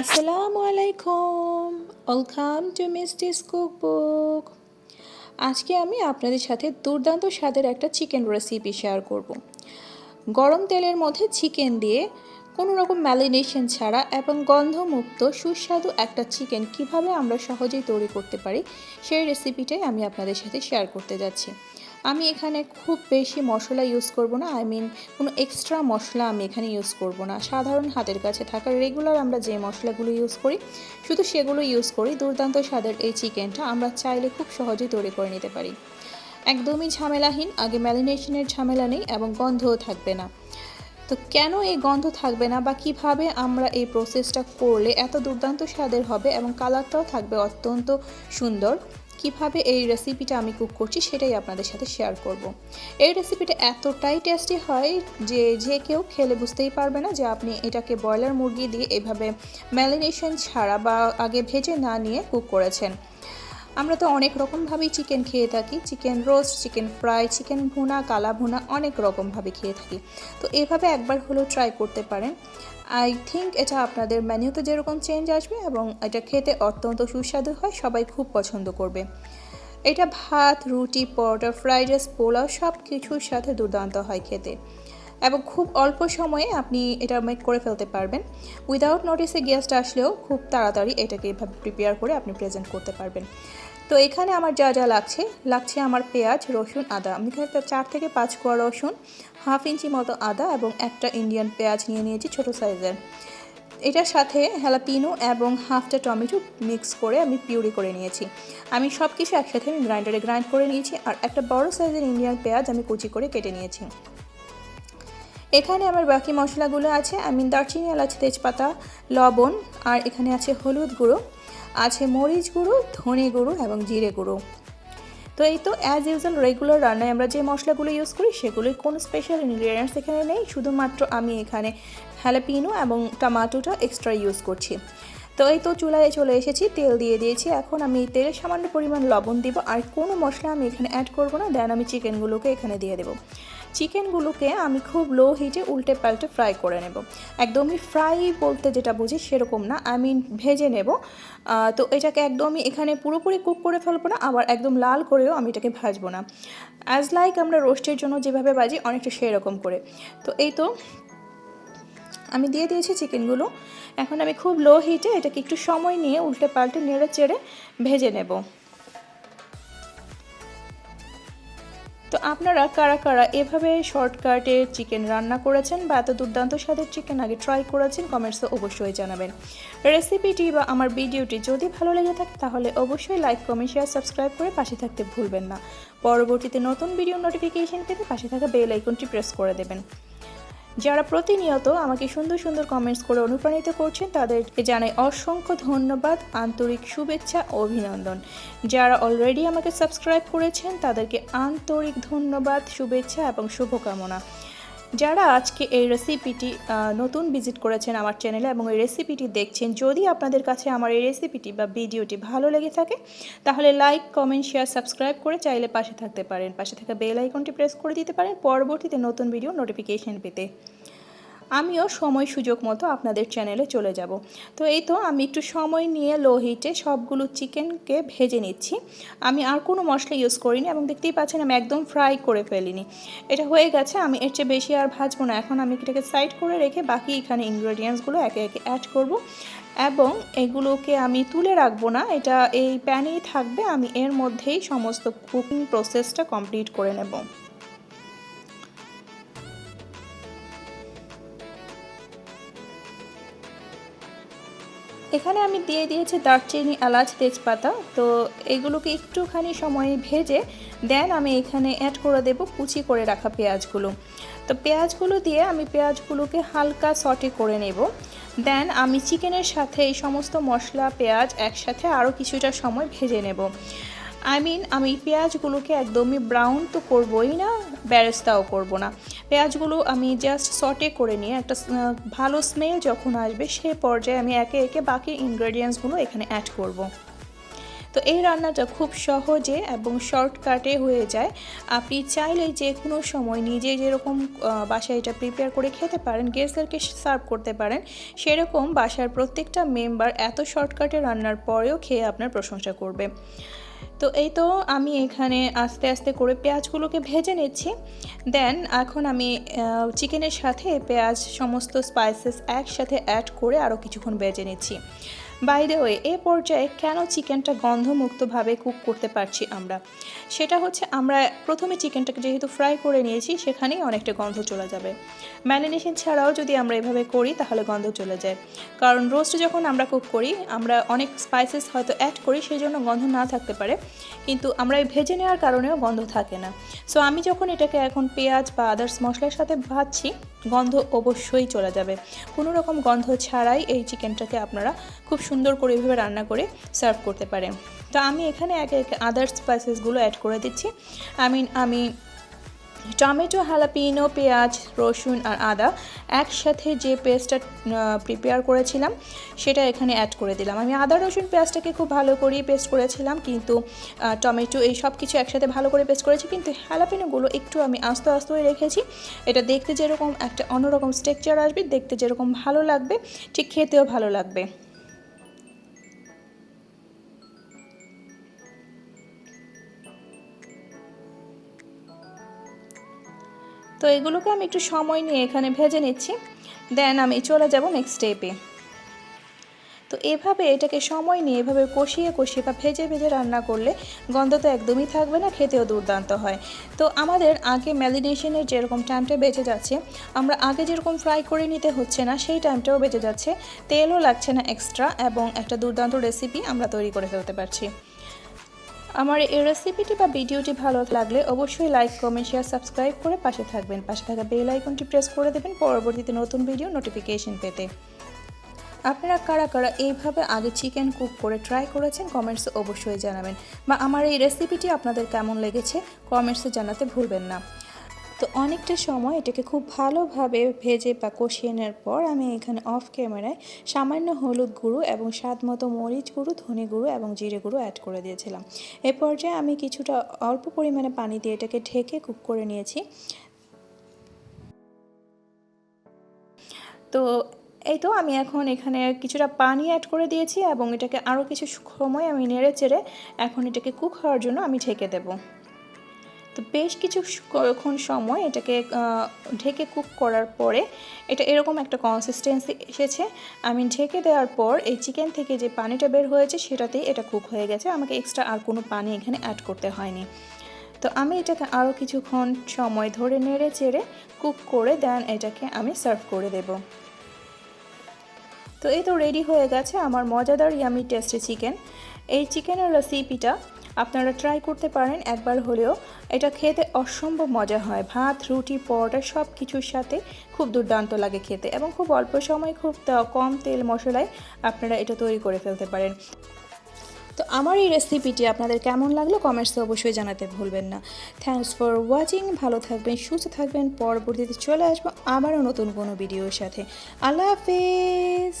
আসসালামু আলাইকুম। Welcome to মিস্টিস cookbook আজকে আমি আপনাদের সাথে দুর্দান্ত স্বাদের একটা চিকেন রেসিপি শেয়ার করব। গরম তেলের মধ্যে চিকেন দিয়ে কোনো রকম ম্যালিনেশন ছাড়া এবং গন্ধমুক্ত, সুস্বাদু একটা চিকেন কীভাবে আমরা সহজেই তৈরি করতে পারি, সেই রেসিপিটাই আমি আপনাদের সাথে শেয়ার করতে যাচ্ছি। আমি এখানে খুব বেশি মশলা ইউজ করব না আই মিন কোনো এক্সট্রা মশলা আমি এখানে ইউজ করব না। সাধারণ হাতের কাছে থাকা রেগুলার আমরা যে মশলাগুলো ইউজ করি, শুধু সেগুলো ইউজ করি। দুর্দান্ত স্বাদের এই চিকেনটা আমরা চাইলে খুব সহজেই তৈরি করে নিতে পারি। একদমই ঝামেলাহীন, আগে ম্যারিনেশনের ঝামেলা নেই এবং গন্ধও থাকবে না। তো কেন এই গন্ধ থাকবে না বা কীভাবে আমরা এই প্রসেসটা করলে এত দুর্দান্ত স্বাদের হবে এবং কালারটাও থাকবে অত্যন্ত সুন্দর? কীভাবে এই রেসিপিটা আমি কুক করছি সেটাই আপনাদের সাথে শেয়ার করব। এই রেসিপিটা এতটাই টেস্টি হয় যে যে কেউ খেলে বুঝতেই পারবে না যে আপনি এটাকে ব্রয়লার মুরগি দিয়ে এভাবে ম্যালিনেশন ছাড়া বা আগে ভেজে না নিয়ে কুক করেছেন। আমরা তো অনেক রকমভাবেই চিকেন খেয়ে থাকি। Chicken roast chicken fry chicken bhuna, kala bhuna অনেক রকমভাবে খেয়ে থাকি। তো এভাবে একবার হলেও ট্রাই করতে পারেন। আই থিঙ্ক এটা আপনাদের মেনুতে যেরকম চেঞ্জ আসবে এবং এটা খেতে অত্যন্ত সুস্বাদু হয়, সবাই খুব পছন্দ করবে। এটা ভাত, রুটি, পরোটা ফ্রাইড রাইস পোলাও সব কিছুর সাথে দুর্দান্ত হয় খেতে। এবং খুব অল্প সময়ে আপনি এটা মেক করে ফেলতে পারবেন। উইদাউট নোটিসে গেস্ট আসলেও খুব তাড়াতাড়ি এটাকে এভাবে প্রিপেয়ার করে আপনি প্রেজেন্ট করতে পারবেন। তো এখানে আমার যা যা লাগছে লাগছে আমার পেঁয়াজ, রসুন, আদা। আমি এখানে চার থেকে পাঁচ কোয়া রসুন, হাফ ইঞ্চি মতো আদা এবং একটা ইন্ডিয়ান পেঁয়াজ নিয়ে নিয়েছি ছোটো সাইজের এটার সাথে হ্যালাপিনো এবং হাফটা টমেটো মিক্স করে আমি পিউরি করে নিয়েছি। আমি সব কিছু একসাথে আমি গ্রাইন্ডারে গ্রাইন্ড করে নিয়েছি আর একটা বড় সাইজের ইন্ডিয়ান পেঁয়াজ আমি কুচি করে কেটে নিয়েছি। এখানে আমার বাকি মশলাগুলো আছে। আমি দারচিনি, এলাচ, তেজপাতা, লবণ আর এখানে আছে হলুদ গুঁড়ো। আছে মরিচ গুঁড়ো, ধনে গুঁড়ো এবং জিরে গুঁড়ো। তো এই তো অ্যাজ ইউজুয়াল রেগুলার রান্নায় আমরা যে মশলাগুলো ইউজ করি সেগুলোর কোনো স্পেশাল ইনগ্রিডিয়েন্টস এখানে নেই। শুধুমাত্র আমি এখানে হ্যালাপিনো এবং টমাটোটা এক্সট্রা ইউজ করছি। তো এই তো চুলায় চলে এসেছি, তেল দিয়ে দিয়েছি। এখন আমি তেলে সামান্য পরিমাণ লবণ দিব, আর কোনো মশলা আমি এখানে অ্যাড করব না। দেন আমি চিকেনগুলোকে এখানে দিয়ে দেবো। চিকেনগুলোকে আমি খুব লো হিটে উল্টে পাল্টে ফ্রাই করে নেব। একদমই ফ্রাই বলতে যেটা বুঝি সেরকম না। আমি ভেজে নেব। তো এটাকে একদমই এখানে পুরোপুরি কুক করে ফেলব না, আবার একদম লাল করেও আমি এটাকে ভাজবো না। অ্যাজ লাইক আমরা রোস্টের জন্য যেভাবে বাজি অনেকটা সেরকম করে। তো এই তো আমি দিয়ে দিয়েছি চিকেনগুলো। এখন আমি খুব লো হিটে এটাকে একটু সময় নিয়ে উল্টে পাল্টে নেড়ে চেড়ে ভেজে নেব। তো আপনারা কারা কারা এভাবে শর্টকাটে চিকেন রান্না করেছেন বা এত দুর্দান্ত স্বাদের চিকেন আগে ট্রাই করেছেন কমেন্টসে অবশ্যই জানাবেন। রেসিপিটি বা আমার ভিডিওটি যদি ভালো লেগে থাকে তাহলে অবশ্যই লাইক কমেন্ট শেয়ার সাবস্ক্রাইব করে পাশে থাকতে ভুলবেন না। পরবর্তীতে নতুন ভিডিও নোটিফিকেশন পেতে পাশে থাকা বেল আইকনটি প্রেস করে দেবেন। যারা প্রতিনিয়ত আমাকে সুন্দর সুন্দর কমেন্টস করে অনুপ্রাণিত করছেন, তাদেরকে জানাই অসংখ্য ধন্যবাদ, আন্তরিক শুভেচ্ছা, অভিনন্দন। যারা অলরেডি আমাকে সাবস্ক্রাইব করেছেন, তাদেরকে আন্তরিক ধন্যবাদ, শুভেচ্ছা এবং শুভকামনা। যারা আজকে এই রেসিপিটি নতুন ভিজিট করেছেন আমার চ্যানেলে এবং এই রেসিপিটি দেখছেন, যদি আপনাদের কাছে আমার এই রেসিপিটি বা ভিডিওটি ভালো লেগে থাকে, তাহলে লাইক কমেন্ট শেয়ার সাবস্ক্রাইব করে চাইলে পাশে থাকতে পারেন। পাশে থাকা বেল আইকনটি প্রেস করে দিতে পারেন। পরবর্তীতে নতুন ভিডিও নোটিফিকেশন পেতে। আমিও সময় সুযোগ মতো আপনাদের চ্যানেলে চলে যাব। তো এই তো আমি একটু সময় নিয়ে লো হিটে সবগুলো চিকেনকে ভেজে নিচ্ছি। আমি আর কোনো মশলা ইউজ করিনি এবং দেখতেই পাচ্ছেন আমি একদম ফ্রাই করে ফেলিনি। এটা হয়ে গেছে, আমি এর চেয়ে বেশি আর ভাজবো না। এখন আমি এটাকে সাইড করে রেখে বাকি এখানে ইনগ্রেডিয়েন্টসগুলো একে একে অ্যাড করব এবং এগুলোকে আমি তুলে রাখব না। এটা এই প্যানেই থাকবে, আমি এর মধ্যেই সমস্ত কুকিং প্রসেসটা কমপ্লিট করে নেব। এখানে আমি দিয়ে দিয়েছি দারচিনি, এলাচ, তেজপাতা। তো এগুলোকে একটুখানি সময়ে ভেজে, দেন আমি এখানে অ্যাড করে দেব কুচি করে রাখা পেঁয়াজগুলো। তো পেঁয়াজগুলো দিয়ে আমি পেঁয়াজগুলোকে হালকা সটে করে নেব। দেন আমি চিকেনের সাথে এই সমস্ত মশলা, পেঁয়াজ একসাথে আরও কিছুটা সময় ভেজে নেব। আই মিন আমি পেঁয়াজগুলোকে একদমই ব্রাউন তো করবই না, ব্যারেস্তাও করব না। পেঁয়াজগুলো আমি জাস্ট সটে করে নিয়ে একটা ভালো স্মেল যখন আসবে সে পর্যায়ে আমি একে একে বাকি ইনগ্রেডিয়েন্টসগুলো এখানে অ্যাড করব। তো এই রান্নাটা খুব সহজে এবং শর্টকাটে হয়ে যায়। আপনি চাইলে যে কোনো সময় নিজে যেরকম বাসায় এটা প্রিপেয়ার করে খেতে পারেন গেস্টদেরকে সার্ভ করতে পারেন, সেরকম বাসার প্রত্যেকটা মেম্বার এত শর্টকাটে রান্নার পরেও খেয়ে আপনার প্রশংসা করবে। তো এই তো আমি এখানে আস্তে আস্তে করে পেঁয়াজগুলোকে ভেজে নিচ্ছি। দেন এখন আমি চিকেনের সাথে পেঁয়াজ সমস্ত স্পাইসেস একসাথে অ্যাড করে আরও কিছুক্ষণ ভেজে নিচ্ছি। বাইরে ওয়ে এ পর্যায়ে কেন চিকেনটা গন্ধমুক্তভাবে কুক করতে পারছি আমরা? সেটা হচ্ছে আমরা প্রথমে চিকেনটাকে যেহেতু ফ্রাই করে নিয়েছি, সেখানেই অনেকটা গন্ধ চলে যাবে। ম্যারিনেশন ছাড়াও যদি আমরা এভাবে করি, তাহলে গন্ধ চলে যায়। কারণ রোস্ট যখন আমরা কুক করি, আমরা অনেক স্পাইসেস হয়তো অ্যাড করি সেই জন্য গন্ধ না থাকতে পারে। কিন্তু আমরা এই ভেজে নেওয়ার কারণেও গন্ধ থাকে না। সো আমি যখন এটাকে এখন পেঁয়াজ বা আদার্স মশলার সাথে ভাজছি, গন্ধ অবশ্যই চলে যাবে। কোনো রকম গন্ধ ছাড়াই এই চিকেনটাকে আপনারা খুব সুন্দর করে এভাবে রান্না করে সার্ভ করতে পারেন তো আমি এখানে একে একে আদার্স স্পাইসেসগুলো অ্যাড করে দিচ্ছি। আমি আমি টমেটো হালাপিনো পেঁয়াজ, রসুন আর আদা একসাথে যে পেস্টটা প্রিপেয়ার করেছিলাম, সেটা এখানে অ্যাড করে দিলাম। আমি আদা, রসুন, পেঁয়াজটাকে খুব ভালো করেই পেস্ট করেছিলাম, কিন্তু টমেটো এই সব কিছু একসাথে ভালো করে পেস্ট করেছি, কিন্তু হালাপিনোগুলো একটু আমি আস্তে আস্তে রেখেছি। এটা দেখতে যেরকম একটা অন্যরকম স্ট্রাকচার আসবে, দেখতে যেরকম ভালো লাগবে, ঠিক খেতেও ভালো লাগবে। তো এগুলোকে আমি একটু সময় নিয়ে এখানে ভেজে নিচ্ছি। দেন আমি চলে যাব নেক্সট স্টেপে তো এভাবে এটাকে সময় নিয়ে এভাবে কষিয়ে কষিয়ে বা ভেজে ভেজে রান্না করলে গন্ধ তো একদমই থাকবে না, খেতেও দুর্দান্ত হয়। তো আমাদের আগে ম্যারিনেশনের যেরকম টাইমটা বেঁচে যাচ্ছে, আমরা আগে যেরকম ফ্রাই করে নিতে হচ্ছে না, সেই টাইমটাও বেঁচে যাচ্ছে। তেলও লাগছে না এক্সট্রা এবং একটা দুর্দান্ত রেসিপি আমরা তৈরি করে ফেলতে পারছি। আমার এই রেসিপিটি বা ভিডিওটি ভালো লাগলে অবশ্যই লাইক কমেন্ট শেয়ার সাবস্ক্রাইব করে পাশে থাকবেন। পাশে থাকা বেল আইকনটি প্রেস করে দেবেন পরবর্তীতে নতুন ভিডিও নোটিফিকেশন পেতে। আপনারা কারা কারা এইভাবে আগে চিকেন কুক করে ট্রাই করেছেন কমেন্টসে অবশ্যই জানাবেন। বা আমার এই রেসিপিটি আপনাদের কেমন লেগেছে কমেন্টসে জানাতে ভুলবেন না। তো অনেকটা সময় এটাকে খুব ভালোভাবে ভেজে বা কষিয়ে নেওয়ার পর আমি এখানে অফ ক্যামেরায় সামান্য হলুদ গুঁড়ো এবং স্বাদ মতো মরিচ গুঁড়ো, ধনে গুঁড়ো এবং জিরে গুঁড়ো অ্যাড করে দিয়েছিলাম। এ পর্যায়ে আমি কিছুটা অল্প পরিমাণে পানি দিয়ে এটাকে ঢেকে কুক করে নিয়েছি। তো এই তো আমি এখন এখানে কিছুটা পানি অ্যাড করে দিয়েছি এবং এটাকে আরও কিছু সময় আমি নেড়ে চেড়ে এখন এটাকে কুক হওয়ার জন্য আমি ঢেকে দেব। বেশ কিছু কিছুক্ষণ সময় এটাকে ঢেকে কুক করার পরে এটা এরকম একটা কনসিস্টেন্সি এসেছে। আমি ঢেকে দেওয়ার পর এই চিকেন থেকে যে পানিটা বের হয়েছে সেটাতেই এটা কুক হয়ে গেছে। আমাকে এক্সট্রা আর কোনো পানি এখানে অ্যাড করতে হয়নি। তো আমি এটাকে আরও কিছুক্ষণ সময় ধরে নেড়ে চেড়ে কুক করে দেন এটাকে আমি সার্ভ করে দেবো। তো এই তো রেডি হয়ে গেছে আমার মজাদার ইয়ামি টেস্টি চিকেন এই চিকেনের রেসিপিটা আপনারা ট্রাই করতে পারেন একবার হলেও। এটা খেতে অসম্ভব মজা হয়। ভাত, রুটি, পরোটা সব কিছুর সাথে খুব দুর্দান্ত লাগে খেতে এবং খুব অল্প সময় খুব কম তেল মশলায় আপনারা এটা তৈরি করে ফেলতে পারেন। তো আমার এই রেসিপিটি আপনাদের কেমন লাগল কমেন্টসে অবশ্যই জানাতে ভুলবেন না। থ্যাংকস ফর ওয়াচিং ভালো থাকবেন, সুস্থ থাকবেন। পরবর্তীতে চলে আসব আবারও নতুন কোনো ভিডিওর সাথে। আল্লাহ হাফেজ!